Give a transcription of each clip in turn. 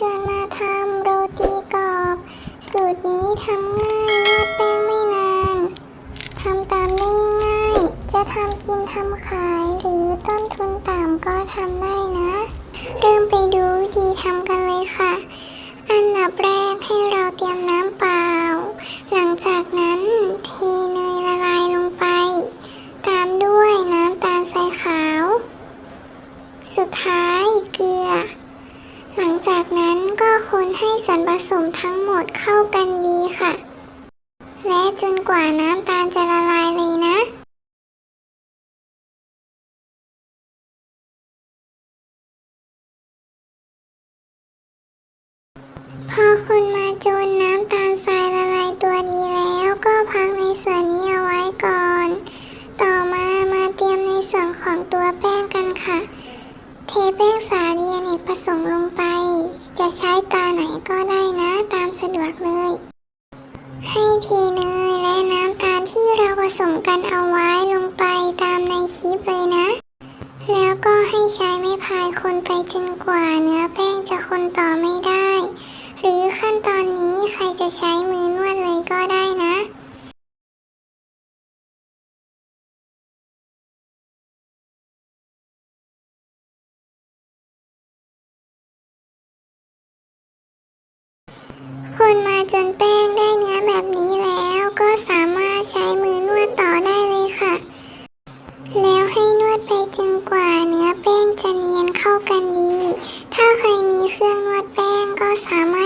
ชวนมาทำโรตีกรอบ สูตรนี้ทำง่ายนวดแป้งไม่นานทำตามได้ง่าย จะทำกินทำขายหรือต้นทุนต่ำก็ทำได้นะ เริ่มไปดูวิธีทำกันเลยค่ะ อันดับแรกให้เราเตรียมน้ำเปล่า หลังจากนั้นเทเนยละลายลงไป ตามด้วยน้ำตาลทรายขาว สุดท้ายเกลือ หลังจากนั้นก็คนให้ส่วนผสมทั้งหมดเข้ากันดีค่ะ และจนกว่าน้ำตาลจะละลายเลยนะ พอคนมาจนน้ำตาลทรายละลายตัวดีแล้วก็พักในส่วนนี้เอาไว้ก่อน ต่อมามาเตรียมในส่วนของตัวแป้งกันค่ะ เทแป้งสาลีอเนกประสงค์ลงไป จะใช้ตาไหนก็ได้นะตามสะดวกเลย ให้เทเนยและน้ำตาลที่เราผสมกันเอาไว้ลงไปตามในคลิปเลยนะ แล้วก็ให้ใช้ไม้พายคนไปจนกว่าเนื้อแป้งจะคนต่อไม่ได้ หรือขั้นตอนนี้ใครจะใช้มือนวดเลยก็ได้นะคนมาจนแป้งได้เนื้อแบบนี้แล้วก็สามารถใช้มือนวดต่อได้เลยค่ะ แล้วให้นวดไปจนกว่าเนื้อแป้งจะเนียนเข้ากันดี ถ้าใครมีเครื่องนวดแป้งก็สามารถ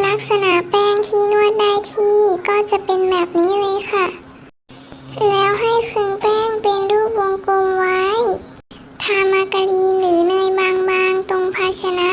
ลักษณะแป้งที่นวดได้ที่ก็จะเป็นแบบนี้เลยค่ะ แล้วให้คลึงแป้งเป็นรูปวงกลมไว้ ทามาการีนหรือเนยบางๆตรงภาชนะ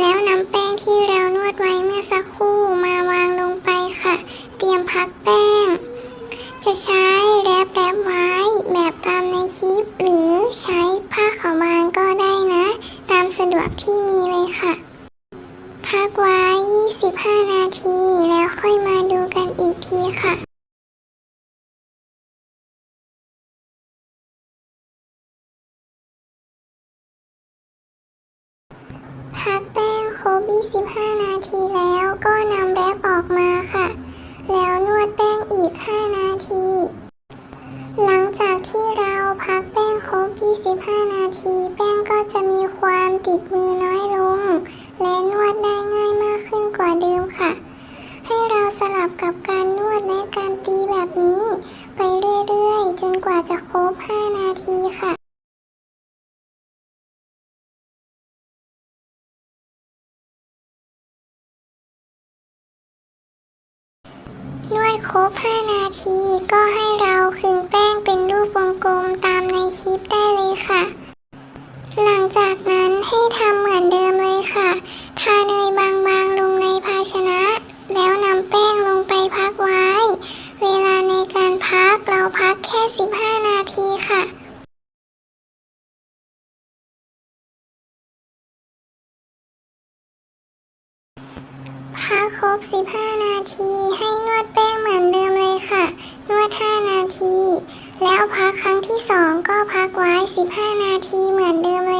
แล้วนำแป้งที่เรานวดไว้เมื่อสักครู่ พักแป้งครบ25นาทีแล้วก็นำแรปออกมาค่ะ แล้วนวดแป้งอีก 5 นาที หลังจากที่เราพักแป้งครบ25นาที แป้งก็จะมีความติดมือน้อยลง และนวดได้ง่ายมากขึ้นกว่าเดิมค่ะ ให้เราส ครบ 5 นาที ก็ให้เราคึงแป้งเป็นรูปวงกลมตามในคลิปได้เลยค่ะ หลังจากนั้นให้ทำเหมือนเดิมเลยค่ะ ทาเนยบางๆลงในภาชนะ แล้วนำแป้งลงไปพักไว้ เวลาในการพักเราพักแค่ 15 นาทีค่ะ ครบ 15 นาที ให้นวดแป้งเหมือนเดิมเลยค่ะ นวด 5 นาที แล้วพักครั้งที่ 2 ก็พักไว้ 15 นาทีเหมือนเดิมเลย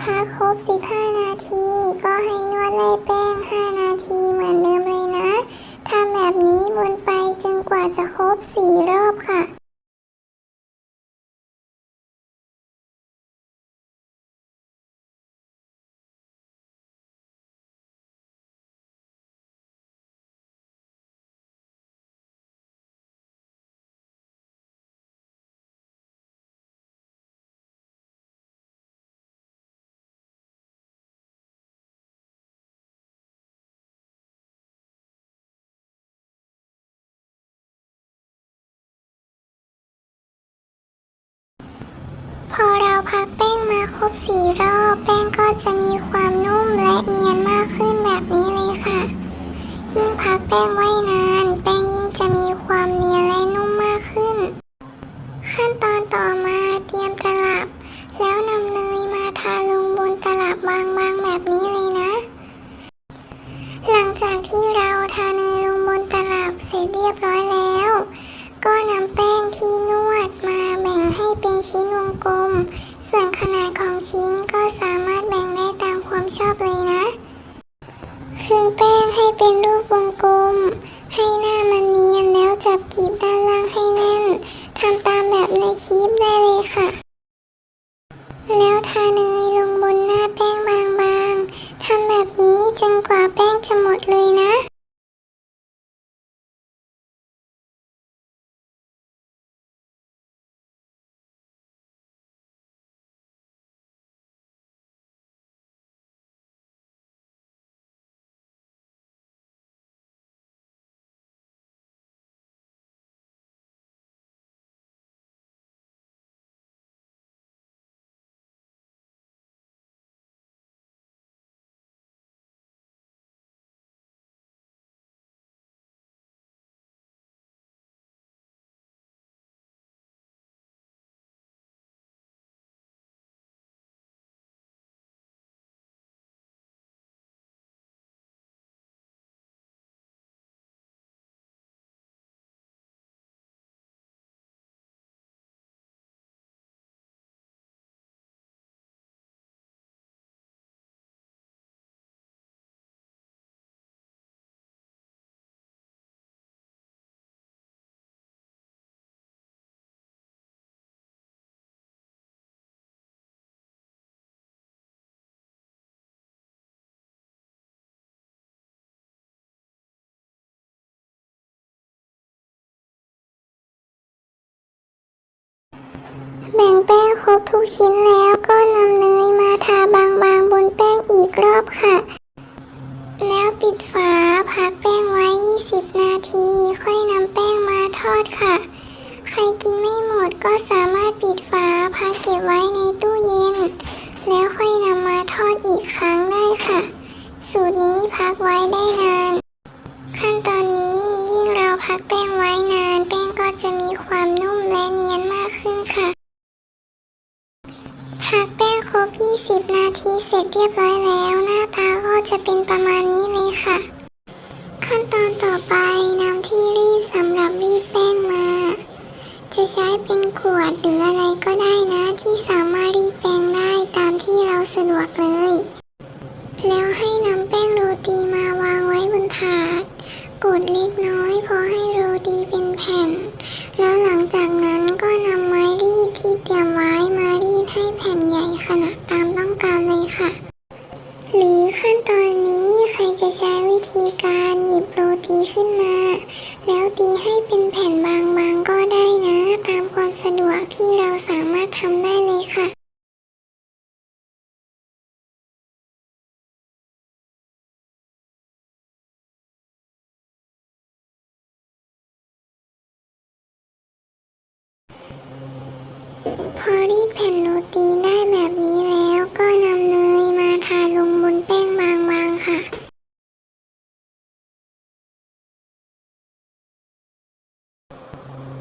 พักครบ 15 นาที ก็ให้นวดไล่แป้ง 5 นาทีเหมือนเดิมเลยนะ ทำแบบนี้วนไปจนกว่าจะครบ 4 รอบค่ะ พอเราพักแป้งมาครบสี่รอบ แป้งก็จะมีความนุ่มและเนียนมากขึ้นแบบนี้เลยค่ะ ยิ่งพักแป้งไว้นาน แป้งยิ่งจะมีความเนียนและนุ่มมากขึ้น ขั้นตอนต่อมาเตรียมตลับ แล้วนำเนยมาทาลงบนตลับบางๆแบบนี้เลยนะ หลังจากที่เราทาเนยลงบนตลับเสร็จเรียบร้อยแล้ว ก็นำแป้งที่นวดมา แบ่งให้เป็นชิ้นวงกลม ส่วนขนาดของชิ้นก็สามารถแบ่งได้ตามความชอบเลยนะ ครึ่งแป้งให้เป็นรูปวงกลม ให้หน้ามันเนียนแล้วจับกีบด้านล่างให้แน่นทำตามแบบในคลิปได้เลยค่ะ แล้วทาเนยลงบนหน้าแป้งบางๆทำแบบนี้จนกว่า แบ่งแป้งครบทุกชิ้นแล้วก็นำเนยมาทาบางๆบนแป้งอีกรอบค่ะ แล้วปิดฝาพักแป้งไว้ 20 นาที ค่อยนำแป้งมาทอดค่ะ ใครกินไม่หมดก็สามารถปิดฝาพักเก็บไว้ในตู้เย็น แล้วค่อยนำมาทอดอีกครั้งได้ค่ะ สูตรนี้พักไว้ได้นาน ขั้นตอนนี้ยิ่งเราพักแป้งไว้นาน แป้งก็จะมีความนุ่มและเนียนมากขึ้นค่ะ พักแป้งครบ 20 นา ทีเสร็จเรียบร้อยแล้ว หน้าตาก็จะเป็นประมาณนี้เลยค่ะ ขั้นตอนต่อไปนำที่รีดสำหรับรีดแป้งมา จะใช้เป็นขวดหรืออะไรก็ได้นะที่สามารถรีดแป้งได้ตามที่เราสะดวกเลย แล้วให้นำแป้งโรตีมาวางไว้บนถาดกดเล็กน้อยพอให้โรตีเป็นแผ่น แล้วหลังจากนั้น พอรีดแผ่นโรตีได้แบบนี้แล้วก็นำเนยมาทาลงบนแป้งบางๆค่ะ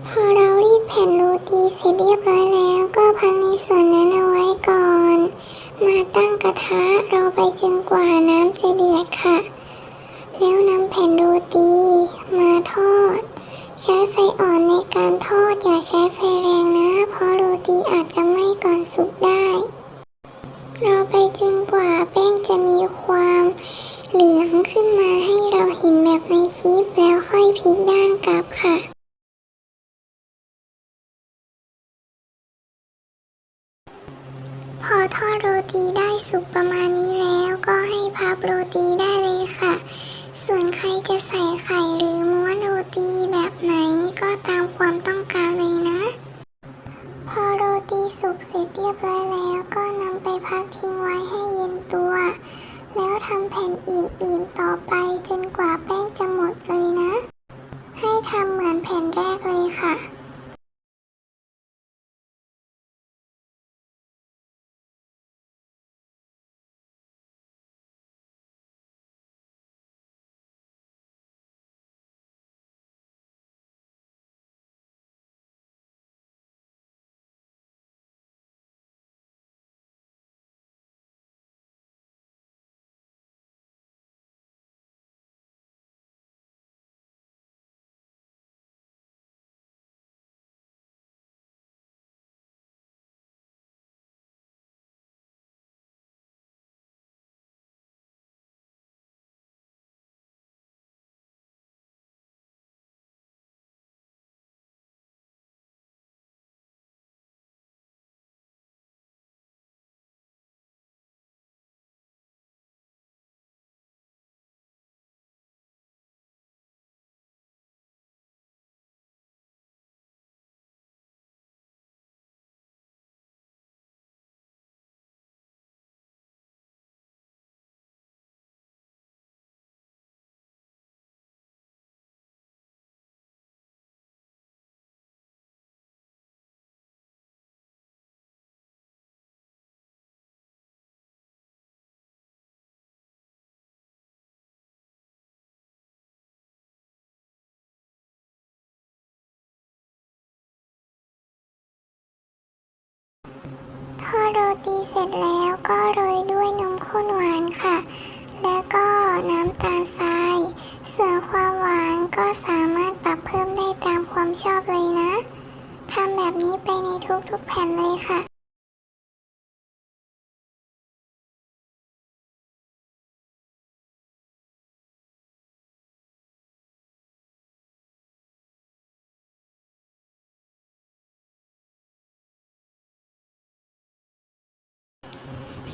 พอเรารีดแผ่นโรตีเสร็จเรียบร้อยแล้ว ก็พักในส่วนนั้นเอาไว้ก่อน มาตั้งกระทะเราไปจนกว่าน้ำจะเดือดค่ะ แล้วนำแผ่นโรตีมาทอด ใช้ไฟอ่อนในการทอดอย่าใช้ไฟแรงนะีอาจจะไหม้ก่อนสุกได้เราไปจนกว่าแป้งจะมีความเหลืองขึ้นมาให้เราเห็นแบบในคลิปแล้วค่อยพลิกด้านกลับค่ะพอทอดโรตีได้สุกประมาณนี้แล้วก็ให้พับโรตีได้เลยค่ะ ส่วนใครจะใส่ไข่หรือ เร็จเรียบร้อยแล้วก็นำไปพักทิ้งไว้ให้เย็นตัว แล้วทำแผ่นอื่นๆต่อไปจนกว่าแป้งจะหมด เสร็จแล้วก็โรยด้วยนมข้นหวานค่ะ แล้วก็น้ำตาลทราย ส่วนความหวานก็สามารถปรับเพิ่มได้ตามความชอบเลยนะทำแบบนี้ไปในทุกๆแผ่นเลยค่ะ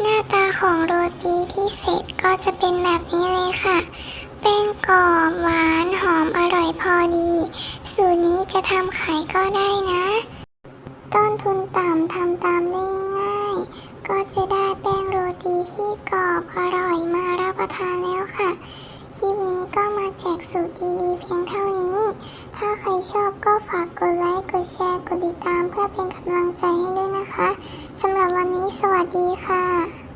หน้าตาของโรตีที่เสร็จก็จะเป็นแบบนี้เลยค่ะแป้งกรอบหวานหอมอร่อยพอดี สูตรนี้จะทำขายก็ได้นะ ต้นทุนต่ำทำตามได้ง่าย ก็จะได้แป้งโรตีที่กรอบอร่อยมารับประทานแล้วค่ะ คลิปนี้ก็มาแจกสูตรดีๆเพียงเท่านี้ ถ้าใครชอบก็ฝากกดไลค์ กดแชร์ กดติดตามเพื่อเป็นกำลังใจให้ด้วยนะคะ สำหรับวันนี้สวัสดีค่ะ